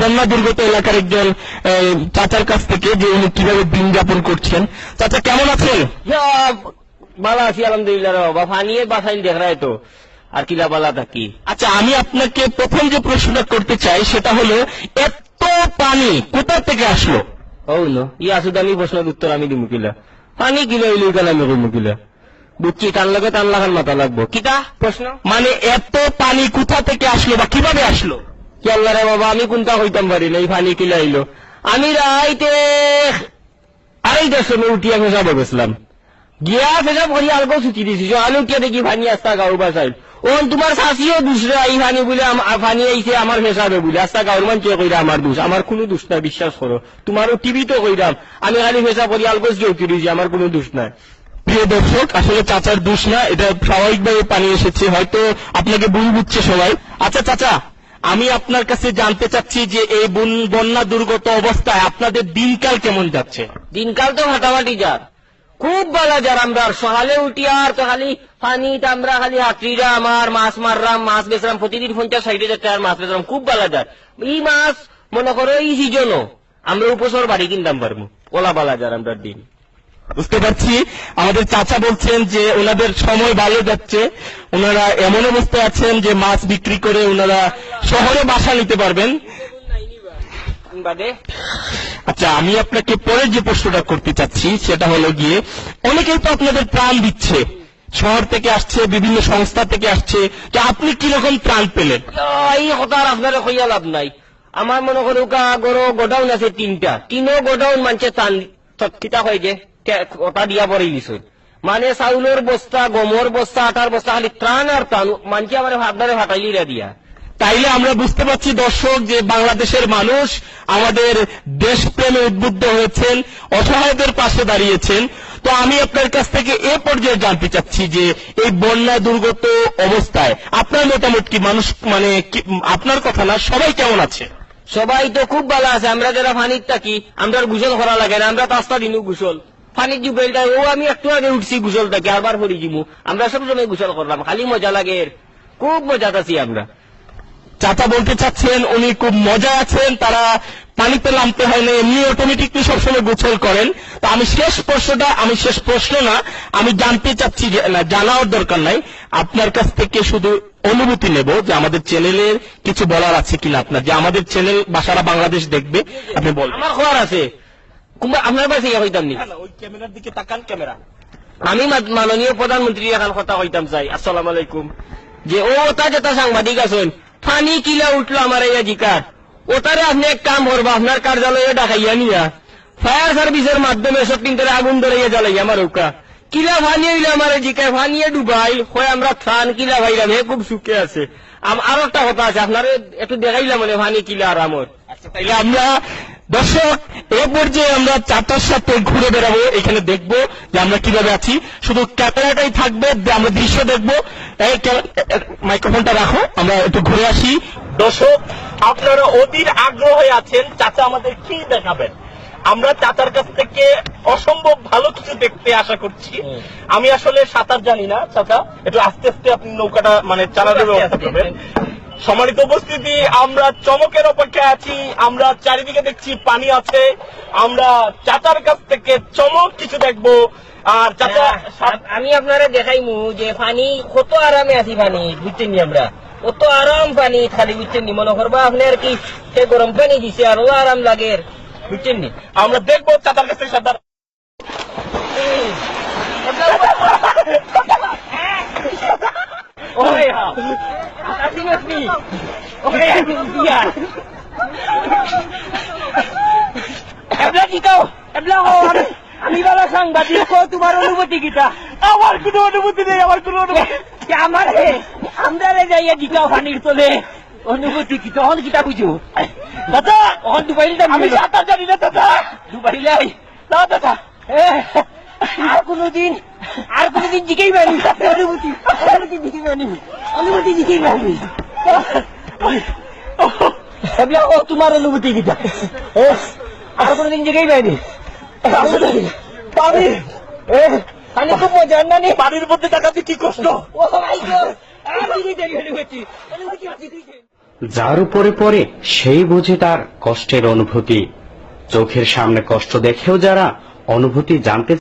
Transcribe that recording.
বন্যা দুর্গত এলাকার একজন চাচার কাছ থেকে যে উনি কীভাবে দিন যাপন করছেন। চাচা কেমন আছেন? বালা আছি আলহামদুলিল্লাহ বাবা। ফানিয়ে বাসাইল দেখ রায় তো। আর কিলা বালা থাকি আচ্ছা আমি আপনাকে প্রথম যে প্রশ্নটা করতে চাই সেটা হলো এত পানি কোথা থেকে আসলো? ও নো ইয়া আসুদ আমি প্রশ্নের উত্তর আমি দিমু কিলা। ফানি কিলো ইলু কেন আমি কইমু কিলা? বুঝছি তার লগে তার লাগার মাথা লাগবো। কিতা? প্রশ্ন? মানে এত পানি কোথা থেকে আসলো বা কীভাবে আসলো? কি আল্লাহ রে বাবা, আমি কোনটা হইতাম পারি না, এই ফানি কিলা আইলো আমি রাইতে আড়াইটার সময় উঠিয়া ফেসাব গেছিলাম। গিয়া ফেসাব করি, আলগো ছুটি দিছি। আলু উঠিয়া দেখি ফানি আস্তা গাঁর বাসাইল ও তোমার শাশিও দুসরা, এই ফানি বলে ফানি আইছে আমার ফেসাবে বলে। আস্তা গাঁর মানুষ কইরা আমার দোষ। আমার কোনো দোষ নাই, বিশ্বাস করো। তোমারও টিভিতে কইরাম, আমি খালি ফেসা আলগোস গিয়ে উঠি দিয়েছি আমার কোনো দোষ নাই। প্রিয় দর্শক, আসলে চাচার দোষ না, এটা স্বাভাবিকভাবে পানি এসেছে। হয়তো আপনাকে ভুল বুঝছে সবাই। আচ্ছা চাচা আমি আপনার কাছে জানতে চাচ্ছি যে এই বন্যা দুর্গত অবস্থায় আপনাদের দিনকাল কেমন যাচ্ছে? দিনকাল তো ফাটাফাটি যার খুব ভালো যার আমরা সকালে উঠি আর তো খালি পানিতে আমরা খালি হাতড়িরা আমার মাছ মাররাম, মাছ বেচরাম, প্রতিদিন পঞ্চাশ ষাট হাজার টাকার মাছ বেচরাম, খুব ভালো যার। এই মাছ, মনে করো এই সিজনও আমরা উপসর বাড়ি কিনতাম পারব, ওলা বালা যার আমরা দিন। বুঝতে পারছি? আমাদের চাচা বলছেন যে ওনাদের সময় ভালো যাচ্ছে। ওনারা এমন অবস্থায় আছেন যে মাছ বিক্রি করে ওনারা শহরে বাসা নিতে পারবেন। আচ্ছা আমি আপনাকে পরের যে প্রশ্নটা করতে চাচ্ছি, সেটা হলো গিয়ে, অনেকেই তো আপনাদের প্রাণ দিচ্ছে। শহর থেকে আসছে, বিভিন্ন সংস্থা থেকে আসছে, তো আপনি কীরকম প্রাণ পেলেন? এই কইয়া লাভ নাই। আমার মনে করো গোডাউন আছে তিনটা। তিনও গোডাউন মানছে কিতা হয় যে। ওটা দিয়া পরে দিছে? মানে চাউলের বস্তা গমর বস্তা আটার বস্তা খালি ত্রাণ আর ত্রাণ মানছে আমার ভাবদারে ফাটাইলিরা দিয়া তাইলে আমরা বুঝতে পারছি দর্শক যে বাংলাদেশের মানুষ আমাদের দেশপ্রেমে উদ্বুদ্ধ হয়েছেন অসহায়দের পাশে দাঁড়িয়েছেন। তো আমি আপনার কাছ থেকে এ পর্যায়ে জানতে চাচ্ছি যে এই বন্যা দুর্গত অবস্থায় আপনার মতামত কি? মানুষ মানে আপনার কথা না সবাই কেমন আছে? সবাই তো খুব ভালো আছে আমরা যারা ফানির থাকি আমরা গোসল করা লাগে না আমরা পাঁচটা দিনও গোসল। ফানির যে বেলটা ও আমি একটু আগে উঠছি গোসল থাকি আবার পরি জিমু। আমরা সব সময় গোসল করলাম খালি মজা লাগে। খুব মজাত আছি আমরা। চাচা বলতে চাচ্ছেন উনি খুব মজা আছেন তারা পানিতে নামতে হয় না এমনি অটোমেটিকলি সবসময় গোসল করেন। তো আমি শেষ প্রশ্নটা আমি শেষ প্রশ্ন না আমি জানতে চাচ্ছি জানার দরকার নাই। আপনার কাছ থেকে শুধু অনুভূতি নেব যে আমাদের চ্যানেলের কিছু বলার আছে কিনা আপনার যে আমাদের চ্যানেল বাসারা বাংলাদেশ দেখবে আপনি বলবেন। আমার খবর আছে। আপনার পাশে ইয়া হইতাম নি ওই ক্যামেরার দিকে তাকান ক্যামেরা। আমি মাননীয় প্রধানমন্ত্রী এখন কথা কইতাম চাই আসসালাম আলাইকুম। যে ও ওটা যেটা সাংবাদিক আছেন ফানি কিলা উঠল আমার এই জিকার ওটারে আপনি এক কাম করব আপনার কার্যালয়ে ডাকাইয়া নিয়া। ফায়ার সার্ভিসের মাধ্যমে সব করে আগুন ধরাইয়া জ্বালাই আমার উকা। কিলা ফানি হইলে আমার জিকায় ফানিয়ে ডুবাই হয় আমরা ত্রাণ কিলা ভাইলাম হে খুব সুখে আছে। আম- আরও একটা কথা আছে আপনার একটু দেখাইলাম মানে ফানি কিলা আরামত তাইলে আমরা দর্শক এ পর্যায়ে আমরা চারটার সাথে ঘুরে বেড়াবো। এখানে দেখব যে আমরা কীভাবে আছি। শুধু ক্যামেরাটাই থাকবে আমরা দৃশ্য দেখব। এই মাইক্রোফোনটা রাখো আমরা একটু ঘুরে আসি। দর্শক আপনারা অধীর আগ্রহে আছেন চাচা আমাদের কি দেখাবেন? আমরা চাচার কাছ থেকে অসম্ভব ভালো কিছু দেখতে আশা করছি। আমি আসলে সাঁতার জানি না চাচা। একটু আস্তে আস্তে আপনি নৌকাটা মানে চালানোর ব্যবস্থা করবেন। সম্মানিত উপস্থিতি আমরা চমকের অপেক্ষায় আছি আমরা চারিদিকে দেখছি পানি আছে আমরা চাচার কাছ থেকে চমক কিছু দেখব। আর চাচা আমি আপনারা দেখাইমু যে পানি কত আরামে আছি পানি বুঝছেন নি আমরা? কত আরাম পানি খালি বুঝছেন নি? মনে করবা আপনি আর কি সে গরম পানি দিছে আরও আরাম লাগে বুঝছেন নি? আমরা দেখব চাচার কাছ থেকে সাঁতার ওই আকাশি মাসনি ওই দিয়া এবলা জিতাও এবলা ও আমি আমি বালা সাংবাদিক কো তোমার অনুমতি কিটা আমার কোনো অনুমতি নেই আমার কোনো অনুমতি আমার আমরা যাইয়া জিতাও পানির তলে অনুমতি কি তখন কিতা বুঝু দাদা অহন দুবাইল যাবি আমি সাঁতার জানি না চাচা দুবাইলাই না চাচা এ, আর কোনদিন আর কোনদিন জিকেই পারি অনুমতি অনুমতি জিকেই পারি অনুমতি জিকেই পারি এবলা ও তোমার অনুমতি আর কোনদিন পারি পানি খুব মজার না নি পানির মধ্যে টাকাতে কি কষ্ট। ও পারি যার উপরে পড়ে সেই বুঝে তার কষ্টের অনুভূতি। চোখের সামনে কষ্ট দেখেও যারা অনুভূতি জানতে